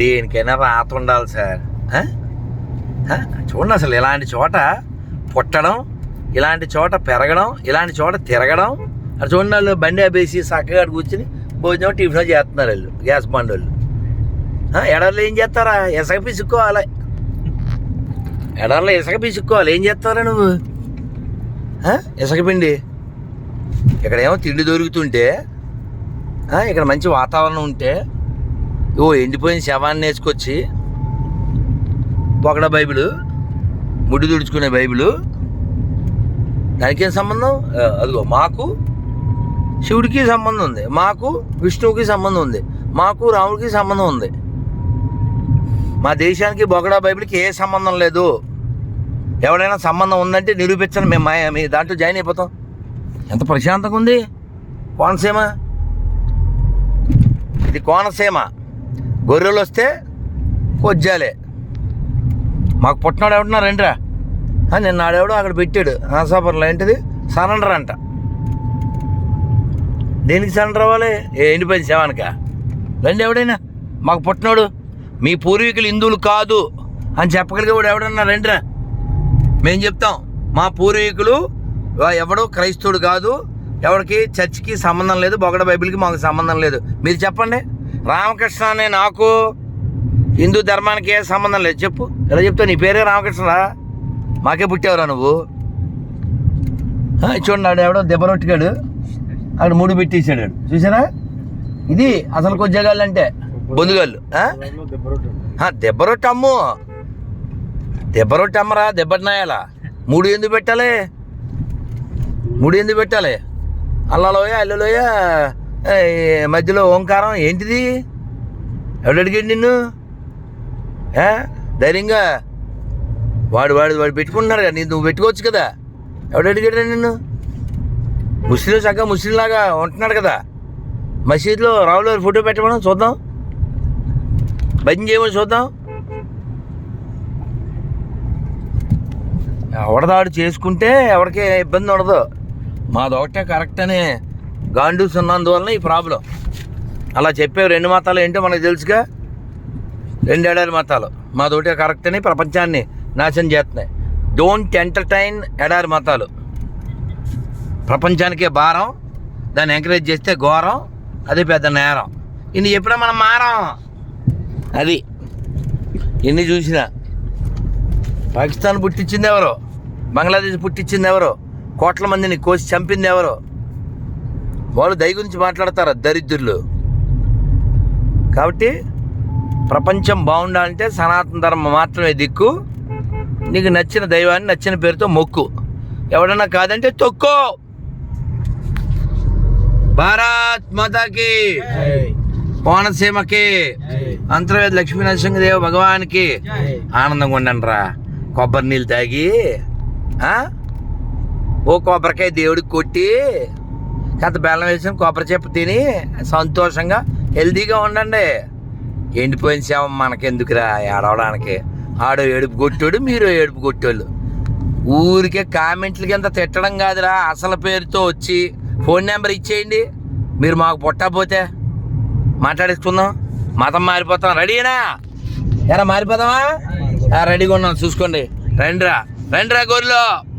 దేనికైనా రాత ఉండాలి సార్. చూడండి అసలు ఇలాంటి చోట పుట్టడం ఇలాంటి చోట పెరగడం ఇలాంటి చోట తిరగడం. అటు చూడండి వాళ్ళు బండి ఆపేసి చక్కగా కూర్చుని భోజనం టిఫిన్ చేస్తున్నారు వాళ్ళు గ్యాస్ బండి వాళ్ళు. ఎడర్లు ఏం చేస్తారా? ఇసుక పిసుక్కోవాలి. ఎడర్లో ఇసుక పిసుక్కోవాలి. ఏం చేస్తారా నువ్వు? ఇసకపిండి ఇక్కడ ఏమో తిండి దొరుకుతుంటే ఇక్కడ మంచి వాతావరణం ఉంటే ఓ ఎండిపోయిన శవాన్ని వేసుకొచ్చి పొగడ బైబిల్ ముడ్డు తుడుచుకునే బైబిల్. దానికేం సంబంధం? అదిగో మాకు శివుడికి సంబంధం ఉంది. మాకు విష్ణువుకి సంబంధం ఉంది. మాకు రాముడికి సంబంధం ఉంది. మా దేశానికి బొగడా బైబిల్కి ఏ సంబంధం లేదు. ఎవడైనా సంబంధం ఉందంటే నిరూపించండి. మేము మా- మీ దాంట్లో జాయిన్ అయిపోతాం. ఎంత ప్రశాంతంగా ఉంది. కోనసీమ. ఇది కోనసీమ. గొర్రెలు వస్తే కొజ్జాలే. మాకు పుట్టినాడు ఎవడున్నా రండిరా. అని నిన్న ఆడేవాడు అక్కడ పెట్టాడు. ఆశాపురంలో ఏంటిది? సరెండర్ అంట. దేనికి సరెండర్ అవ్వాలి? ఏ ఎండిపోయింది శవానిక. రండి ఎవడైనా. మాకు పుట్టినోడు. మీ పూర్వీకులు హిందువులు కాదు అని చెప్పగలిగేవాడు ఎవడన్నా రండిరా. మేము చెప్తాం. మా పూర్వీకులు ఎవడో క్రైస్తవుడు కాదు. ఎవరికి చర్చికి సంబంధం లేదు. బొగడ బైబిల్కి మాకు సంబంధం లేదు. మీరు చెప్పండి. రామకృష్ణ అనే నాకు హిందూ ధర్మానికి ఏ సంబంధం లేదు. చెప్పు. ఎలా చెప్తావు? నీ పేరే రామకృష్ణరా? మాకే పుట్టావురా నువ్వు? చూడండి ఆడు ఎవడో దెబ్బరొట్టుకాడు ఆడు మూడు పెట్టేసాడు చూసారా? ఇది అసలు కొద్దిగాళ్ళు అంటే. బొందుగాళ్ళు. దెబ్బరొట్టు దెబ్బ అమ్ము. దెబ్బరొట్టు అమ్మరా దెబ్బటినాయాలా మూడు ఎందుకు పెట్టాలి? మూడు ఎందుకు పెట్టాలి? అల్లలోయ అల్లలోయ? మధ్యలో ఓంకారం ఏంటిది? ఎవడు అడిగాడు నిన్ను? ధైర్యంగా వాడు వాడు వాడు పెట్టుకుంటున్నారు కదా నేను నువ్వు పెట్టుకోవచ్చు కదా. ఎవడు అడిగాడు నిన్ను? ముస్లిం చక్కగా ముస్లింలాగా ఉంటున్నాడు కదా. మసీద్లో రావుల ఫోటో పెట్టమని చూద్దాం. భజన చేయమని చూద్దాం. ఎవడదాడు చేసుకుంటే ఎవరికే ఇబ్బంది ఉండదు. మాది ఒకటే కరెక్ట్ అని గాండూస్ ఉన్నందువలన ఈ ప్రాబ్లం. అలా చెప్పేవి రెండు మతాలు ఏంటో మనకు తెలుసుగా? రెండు ఎడారి మతాలు. మా తోటి కరెక్ట్ అని ప్రపంచాన్ని నాశనం చేస్తున్నాయి. డోంట్ ఎంటర్టైన్ ఎడారి మతాలు. ప్రపంచానికే భారం దాన్ని ఎంకరేజ్ చేస్తే ఘోరం అది పెద్ద నేరం. ఇన్ని చెప్పినా మనం మారం. అది. ఎన్ని చూసినా. పాకిస్తాన్ పుట్టించింది ఎవరో? బంగ్లాదేశ్ పుట్టించింది ఎవరో? కోట్ల మందిని కోసి చంపింది ఎవరో? వాళ్ళు దయ గురించి మాట్లాడతారు? దరిద్రులు. కాబట్టి ప్రపంచం బాగుండాలంటే సనాతన ధర్మం మాత్రమే దిక్కు. నీకు నచ్చిన దైవాన్ని నచ్చిన పేరుతో మొక్కు. ఎవడన్నా కాదంటే తొక్కో. భారత్ మాతాకి. కోనసీమకి. అంతర్వేద లక్ష్మీ నరసింహదేవ భగవానికి. ఆనందంగా ఉండండి రా కొబ్బరి నీళ్ళు తాగి ఓ కొబ్బరికాయ దేవుడికి కొట్టి కాస్త బెల్లం వేసిన కొబ్బరి చెప్పు తిని సంతోషంగా హెల్తీగా ఉండండి. ఎండిపోయిన శవం మనకెందుకురా ఏడవడానికి? ఆడో ఏడుపు కొట్టాడు మీరు ఏడుపు కొట్టోళ్ళు ఊరికే కామెంట్ల కింద తిట్టడం కాదురా అసలు పేరుతో వచ్చి ఫోన్ నెంబర్ ఇచ్చేయండి. మీరు మాకు పుట్టకపోతే మాట్లాడేసుకుందాం. మతం మారిపోతాం. రెడీనా? ఎరా మారిపోదామా ఆ, రెడీగా ఉన్నాం చూసుకోండి. రండిరా రండిరా గొర్రెలు.